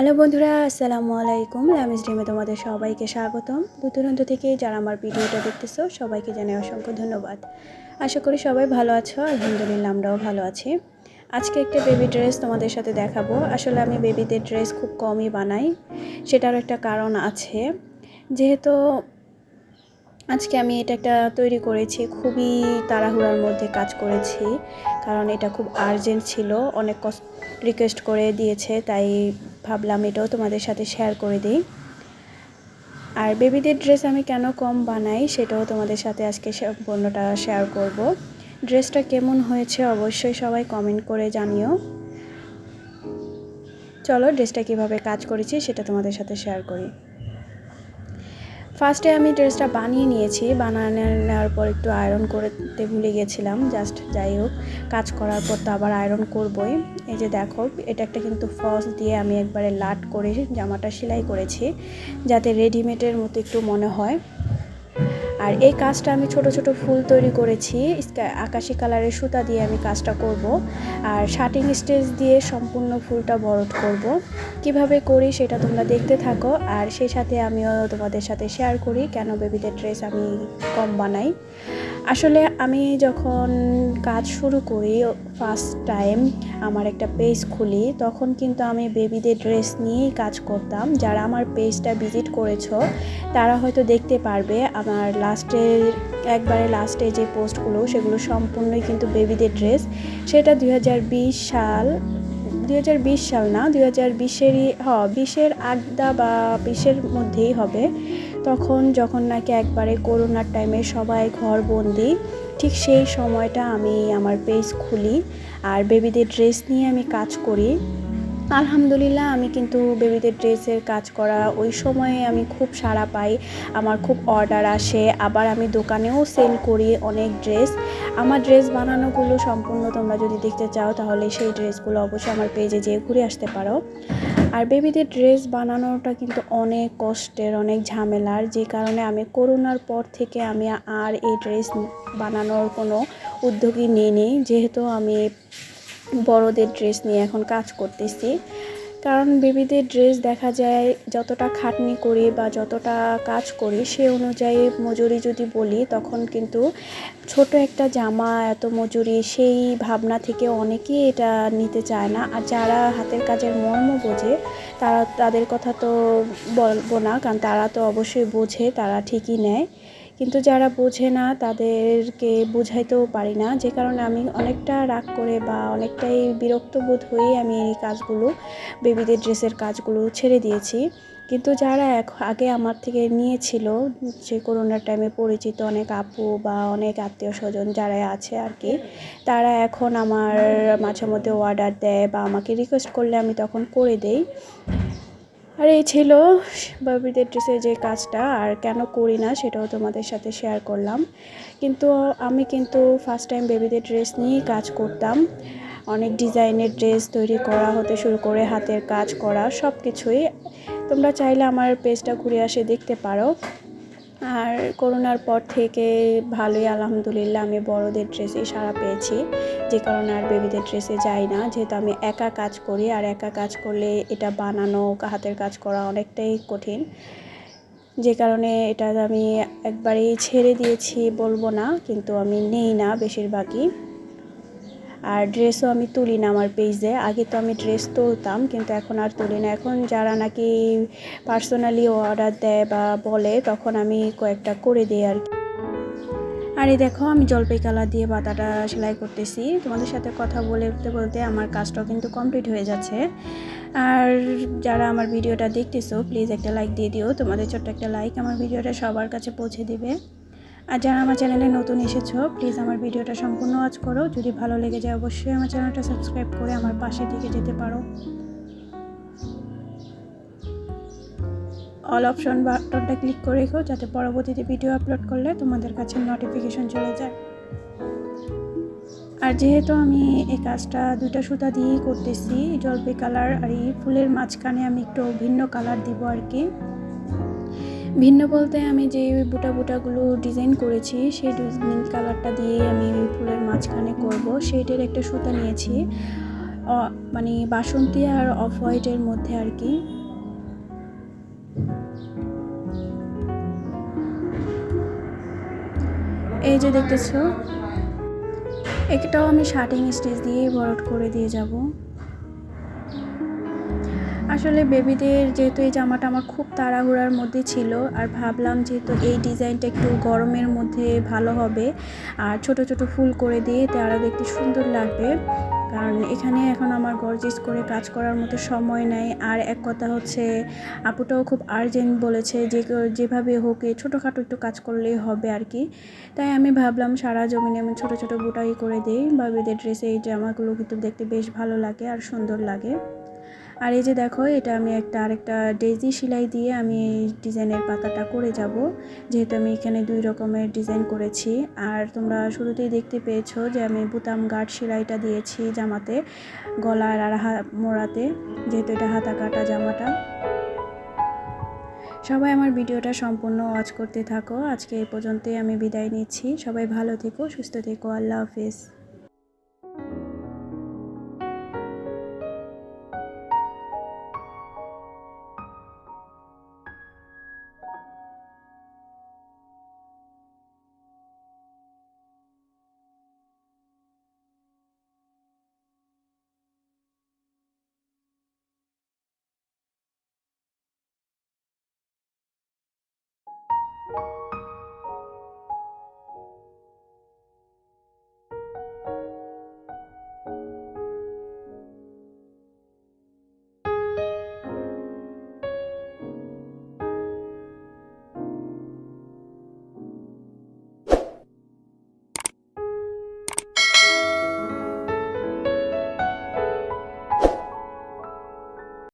Hello বন্ধুরা, আসসালামু আলাইকুম। লামিজ ড্রিমে তোমাদের সবাইকে স্বাগতম। দূরদূরান্ত থেকে যারা আমার ভিডিওটা দেখতেছো, সবাইকে জানাই অসংখ্য ধন্যবাদ। আশা করি সবাই ভালো আছো, আলহামদুলিল্লাহ আমরাও ভালো আছি। আজকে একটা বেবি ড্রেস তোমাদের সাথে দেখাবো। আসলে আমি বেবিদের ড্রেস খুব কমই বানাই সেটার একটা কারণ আছে। যেহেতু আজকে আমি এটা একটা তৈরি করেছি, খুবই তাড়াহুড়ার মধ্যে কাজ করেছি, কারণ এটা খুব আর্জেন্ট ছিল, অনেক কষ্ট রিকোয়েস্ট করে দিয়েছে, তাই ভাবলাম এটাও তোমাদের সাথে শেয়ার করে দিই। আর বেবিদের ড্রেস আমি কেন কম বানাই সেটাও তোমাদের সাথে আজকে পণ্যটা শেয়ার করব। ড্রেসটা কেমন হয়েছে অবশ্যই সবাই কমেন্ট করে জানিও। চলো ড্রেসটা কীভাবে কাজ করেছি সেটা তোমাদের সাথে শেয়ার করি। ফার্স্টে আমি ড্রেসটা বানিয়ে নিয়েছি। বানানো নেওয়ার পর একটু আয়রন করতে ভুলে গেছিলাম। জাস্ট যাই হোক, কাজ করার পর তো আবার আয়রন করবই। এই যে দেখো, এটা একটা কিন্তু ফলস দিয়ে আমি একবারে লাট করে জামাটা সেলাই করেছি। যাতে রেডিমেডের মতো একটু মনে হয়। আর এই কাজটা আমি ছোট ছোট ফুল তৈরি করেছি। আকাশি কালারের সুতা দিয়ে আমি কাজটা করব। আর শার্টিং স্টেজ দিয়ে সম্পূর্ণ ফুলটা বরট করব। কীভাবে করি সেটা তোমরা দেখতে থাকো। আর সেই সাথে আমিও তোমাদের সাথে শেয়ার করি কেন বেবিদের ড্রেস আমি কম বানাই। আসলে আমি যখন কাজ শুরু করি ফার্স্ট টাইম আমার একটা পেজ খুলি, তখন কিন্তু আমি বেবিদের ড্রেস নিয়েই কাজ করতাম। যারা আমার পেজটা ভিজিট করেছ, তারা হয়তো দেখতে পারবে আমার লাস্টের একবারে লাস্টে যে পোস্টগুলো সেগুলো সম্পূর্ণই কিন্তু বেবিদের ড্রেস সেটা দুই হাজার বিশ সাল দু হাজার বিশ সাল না, দুই হাজার বিশেরই, হ, বিশের আগদা বা বিশের মধ্যেই হবে। তখন যখন নাকি একবারে করোনার টাইমে সবাই ঘর বন্দি, ঠিক সেই সময়টা আমি আমার পেজ খুলি আর বেবিদের ড্রেস নিয়ে আমি কাজ করি। আলহামদুলিল্লাহ, আমি কিন্তু বেবিদের ড্রেসের কাজ করা ওই সময়ে আমি খুব সাড়া পাই। আমার খুব অর্ডার আসে। আবার আমি দোকানেও সেল করি অনেক ড্রেস আমার ড্রেস বানানোগুলো সম্পূর্ণ তোমরা যদি দেখতে চাও, তাহলে সেই ড্রেসগুলো অবশ্যই আমার পেজে যেয়ে ঘুরে আসতে পারো। আর বেবিদের ড্রেস বানানোটা কিন্তু অনেক কষ্টের, অনেক ঝামেলার। যে কারণে আমি করোনার পর থেকে আমি আর এই ড্রেস বানানোর কোনো উদ্যোগই নিইনি। যেহেতু আমি বড়দের ড্রেস নিয়ে এখন কাজ করতেছি। কারণ বেবিদের ড্রেস দেখা যায় যতটা খাটনি করি বা যতটা কাজ করি সে অনুযায়ী মজুরি যদি বলি, তখন কিন্তু ছোট একটা জামা, এত মজুরি, সেই ভাবনা থেকে অনেকেই এটা নিতে চায় না। আর যারা হাতের কাজের মর্ম বোঝে, তারা, তাদের কথা তো বলব না, কারণ তারা তো অবশ্যই বোঝে, তারা ঠিকই নেয়। কিন্তু যারা বোঝে না, তাদেরকে বোঝাইতেও পারি না। যে কারণে আমি অনেকটা রাগ করে বা অনেকটাই বিরক্ত বোধ হয়েই আমি এই কাজগুলো, বেবিদের ড্রেসের কাজগুলো ছেড়ে দিয়েছি। কিন্তু যারা এখন আগে আমার থেকে নিয়েছিল, যে করোনার টাইমে পরিচিত অনেক আপু বা অনেক আত্মীয় স্বজন যারা আছে আর কি, তারা এখন আমার মাঝে মধ্যে অর্ডার দেয় বা আমাকে রিকোয়েস্ট করলে আমি তখন করে দেই। আর, এই ছিল বাবিদের ড্রেসের যে কাজটা, আর কেন করি না সেটাও তোমাদের সাথে শেয়ার করলাম। কিন্তু আমি কিন্তু ফার্স্ট টাইম বেবিদের ড্রেস নিয়েই কাজ করতাম। অনেক ডিজাইনের ড্রেস তৈরি করা, হতে শুরু করে হাতের কাজ করা সব কিছুই তোমরা চাইলে আমার পেজটা ঘুরে আসে দেখতে পারো। আর করোনার পর থেকে ভালোই আলহামদুলিল্লাহ আমি বড়দের ড্রেসেই সারা পেয়েছি। যে কারণে আর বেবিদের ড্রেসে যাই না, যেহেতু আমি একা কাজ করি আর একা কাজ করলে এটা বানানো, হাতের কাজ করা অনেকটাই কঠিন। যে কারণে এটা আমি একবারেই ছেড়ে দিয়েছি বলব না, কিন্তু আমি নেই না বেশিরভাগই। আর ড্রেসও আমি তুলি না আমার পেজে আগে তো আমি ড্রেস তুলতাম, কিন্তু এখন আর তুলি না। এখন যারা নাকি পার্সোনালি অর্ডার দেয় বা বলে, তখন আমি কয়েকটা করে দিই আর কি। আর দেখো, আমি জলপাই কালার দিয়ে পাতাটা সেলাই করতেছি। তোমাদের সাথে কথা বলতে বলতে আমার কাজটাও কিন্তু কমপ্লিট হয়ে যাচ্ছে। আর যারা আমার ভিডিওটা দেখতেছো প্লিজ একটা লাইক দিয়ে দিও। তোমাদের ছোট্ট একটা লাইক আমার ভিডিওটা সবার কাছে পৌঁছে দিবে। আর যারা আমার চ্যানেলে নতুন এসেছ প্লিজ আমার ভিডিওটা সম্পূর্ণ ওয়াচ করো। যদি ভালো লেগে যায়, অবশ্যই আমার চ্যানেলটা সাবস্ক্রাইব করে আমার পাশে দিকে যেতে পারো। অল অপশন বাটনটা ক্লিক করে রেখো, যাতে পরবর্তীতে ভিডিও আপলোড করলে তোমাদের কাছে নোটিফিকেশন চলে যায়। আর যেহেতু আমি এই কাজটা দুইটা সুতা দিয়েই করতেছি, জলপাই কালার আর এই ফুলের মাঝখানে আমি একটু ভিন্ন কালার দিব আর কি। ভিন্ন বলতে আমি যে বুটা বুটাগুলো ডিজাইন করেছি, সেই ডিজাইন কালারটা দিয়ে আমি ফুলের মাঝখানে করব। সেইটার একটা সুতা নিয়েছি। মানে বাসন্তী আর অফ হোয়াইটের মধ্যে আর কি। এই যে দেখতেছো, একটাও আমি শার্টিং স্টেজ দিয়ে বরট করে দিয়ে যাব। আসলে বেবিদের যেহেতু এই জামাটা আমার খুব তাড়াহুড়ার মধ্যে ছিল, আর ভাবলাম যেহেতু এই ডিজাইনটা একটু গরমের মধ্যে ভালো হবে, আর ছোট ছোট ফুল করে দিয়ে আরও দেখতে সুন্দর লাগবে। কারণ এখানে এখন আমার গর্জিস করে কাজ করার মতো সময় নেই, আর এক কথা হচ্ছে আপুটাও খুব আর্জেন্ট বলেছে যে যেভাবে হোক ছোটোখাটো একটু কাজ করলেই হবে আর কি। তাই আমি ভাবলাম সারা জমিনে আমি ছোটো ছোটো বুটাই করে দিই, বাবিদের ড্রেসে এই জামাগুলো কিন্তু দেখতে বেশ ভালো লাগে আর সুন্দর লাগে। আর এই যে দেখো, এটা আমি একটা, আরেকটা ডেজি সেলাই দিয়ে আমি এই ডিজাইনের পাতাটা করে যাব। যেহেতু আমি এখানে দুই রকমের ডিজাইন করেছি। আর তোমরা শুরুতেই দেখতে পেয়েছ যে আমি বুতাম গার্ড সেলাইটা দিয়েছি জামাতে, গলার আর হা, মোড়াতে, যেহেতু এটা হাতা কাটা জামাটা। সবাই আমার ভিডিওটা সম্পূর্ণ ওয়াচ করতে থাকো। আজকে এই পর্যন্তই আমি বিদায় নিচ্ছি। সবাই ভালো থেকো, সুস্থ থেকো। আল্লাহ হাফিজ।